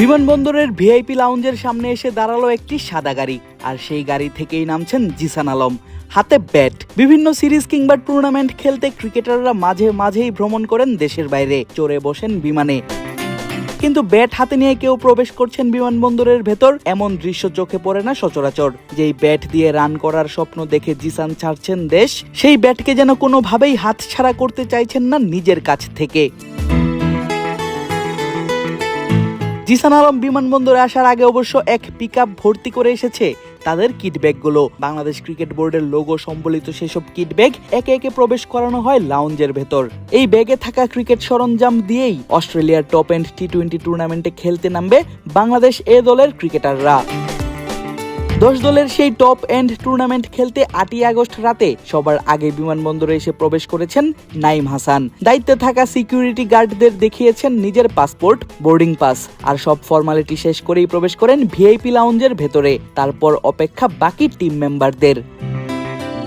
বিমানবন্দরের ভিআইপি লাউঞ্জের সামনে এসে দাঁড়াল একটি সাদা গাড়ি, আর সেই গাড়ি থেকেই নামছেন জিসান আলম। হাতে ব্যাট বিভিন্ন সিরিজ কিংবা টুর্নামেন্ট খেলতে ক্রিকেটাররা মাঝে মাঝেই ভ্রমণ করেন দেশের বাইরে, চড়ে বসেন বিমানে। কিন্তু ব্যাট হাতে নিয়ে কেউ প্রবেশ করছেন বিমানবন্দরের ভেতর, এমন দৃশ্য চোখে পড়ে না সচরাচর। যেই ব্যাট দিয়ে রান করার স্বপ্ন দেখে জিসান ছাড়ছেন দেশ, সেই ব্যাটকে যেন কোনোভাবেই হাতছাড়া করতে চাইছেন না নিজের কাছ থেকে। জিসান আলম বিমানবন্দরে আসার আগে অবশ্য এক পিক ভর্তি করে এসেছে তাদের কিট ব্যাগগুলো বাংলাদেশ ক্রিকেট বোর্ডের লোগো সম্বলিত সেসব কিটব্যাগ একে একে প্রবেশ করানো হয় লাউঞ্জের ভেতর। এই ব্যাগে থাকা ক্রিকেট সরঞ্জাম দিয়েই অস্ট্রেলিয়ার টপ এন্ড টি টোয়েন্টি টুর্নামেন্টে খেলতে নামবে বাংলাদেশ এ দলের ক্রিকেটাররা দশ দলের সেই টপ এন্ড টুর্নামেন্ট খেলতে আটই আগস্ট রাতে সবার আগে বিমানবন্দরে এসে প্রবেশ করেছেন নাইম হাসান। দায়িত্বে থাকা সিকিউরিটি গার্ডদের দেখিয়েছেন নিজের পাসপোর্ট, বোর্ডিং পাস, আর সব ফর্মালিটি শেষ করেই প্রবেশ করেন ভিআইপি লাউঞ্জের ভেতরে। তারপর অপেক্ষা বাকি টিম মেম্বারদের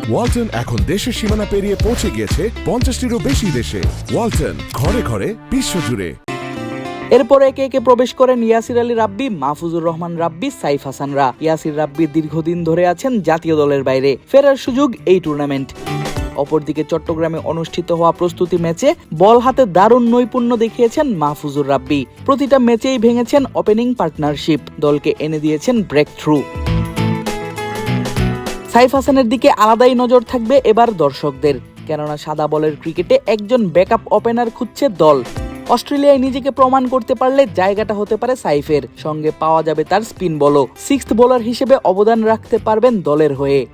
ওয়ালটন এখন দেশের সীমানা পেরিয়ে পৌঁছে গিয়েছে পঞ্চাশটিরও বেশি দেশে। ওয়ালটন, ঘরে ঘরে, বিশ্বজুড়ে। এরপর একে একে প্রবেশ করেন ইয়াসির আলী রাব্বি, মাহফুজুর রহমান রাব্বি, সাইফ হাসানরা। ইয়াসির রাব্বি দীর্ঘদিন ধরে আছেন জাতীয় দলের বাইরে। ফেরার সুযোগ এই টুর্নামেন্ট অপরদিকে চট্টগ্রামে অনুষ্ঠিত হওয়া প্রস্তুতি ম্যাচে বল হাতে দারুণ নৈপুণ্য দেখিয়েছেন মাহফুজুর রাব্বি। প্রতিটা ম্যাচেই ভেঙেছেন ওপেনিং পার্টনারশিপ দলকে এনে দিয়েছেন ব্রেক থ্রু সাইফ হাসানের দিকে আলাদাই নজর থাকবে এবার দর্শকদের। কেননা সাদা বলের ক্রিকেটে একজন ব্যাকআপ ওপেনার খুঁজছে দল। অস্ট্রেলিয়ায় নিজেকে প্রমাণ করতে পারলে জায়গাটা হতে পারে সাইফের। সঙ্গে পাওয়া যাবে তার স্পিন বলও। সিক্সথ বোলার হিসেবে অবদান রাখতে পারবেন দলের হয়ে।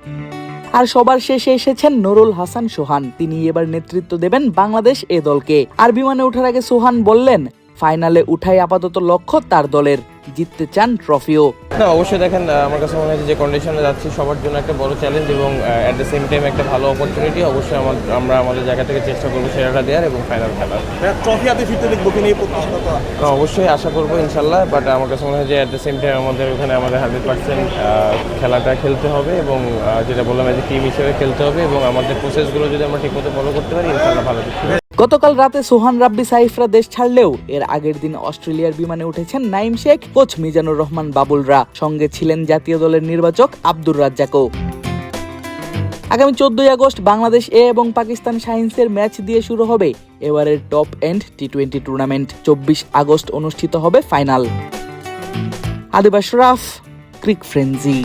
আর সবার শেষে এসেছেন নুরুল হাসান সোহান। তিনি এবার নেতৃত্ব দেবেন বাংলাদেশ এ দলকে। আর বিমানে ওঠার আগে সোহান বললেন ফাইনালে উঠাই আপাতত লক্ষ্য তার দলের। জিততে চান ট্রফিও। না অবশ্যই দেখেন আমার কাছে মনে হয়েছে যে কন্ডিশনে যাচ্ছি সবার জন্য একটা বড় চ্যালেঞ্জ এবং অ্যাট দ্য সেম টাইম একটা ভালো অপরচুনিটি অবশ্যই আমার আমরা আমাদের জায়গা থেকে চেষ্টা করব সেরাটা দেওয়ার এবং ফাইনাল খেলার। ট্রফি হাতে ফিরতে দেখব প্রত্যাশা। তো না, অবশ্যই আশা করব ইনশাল্লাহ বাট আমার কাছে মনে হয় যে অ্যাট দ্য সেম টাইম আমাদের ওখানে আমাদের হান্ড্রেড পার্সেন্ট খেলাটা খেলতে হবে এবং যেটা বললাম যে টিম হিসেবে খেলতে হবে এবং আমাদের প্রসেসগুলো যদি আমরা ঠিকমতো ফলো করতে পারি ইনশাল্লাহ ভালো। গতকাল রাতে সোহান রাব্বি সাইফরা দেশ ছাড়লেও এর আগের দিন অস্ট্রেলিয়ার বিমানে উঠেছেন নাইম শেখ, কোচ মিজানুর রহমান বাবুলরা। সঙ্গে ছিলেন জাতীয় দলের নির্বাচক আব্দুর রাজ্জাকও। আগামী চোদ্দই আগস্ট বাংলাদেশ এ এবং পাকিস্তান সায়েন্সের ম্যাচ দিয়ে শুরু হবে এবারের top end T twenty tournament. চব্বিশ আগস্ট অনুষ্ঠিত হবে ফাইনাল। আদিবাস রাফ, ক্রিক ফ্রেঞ্জি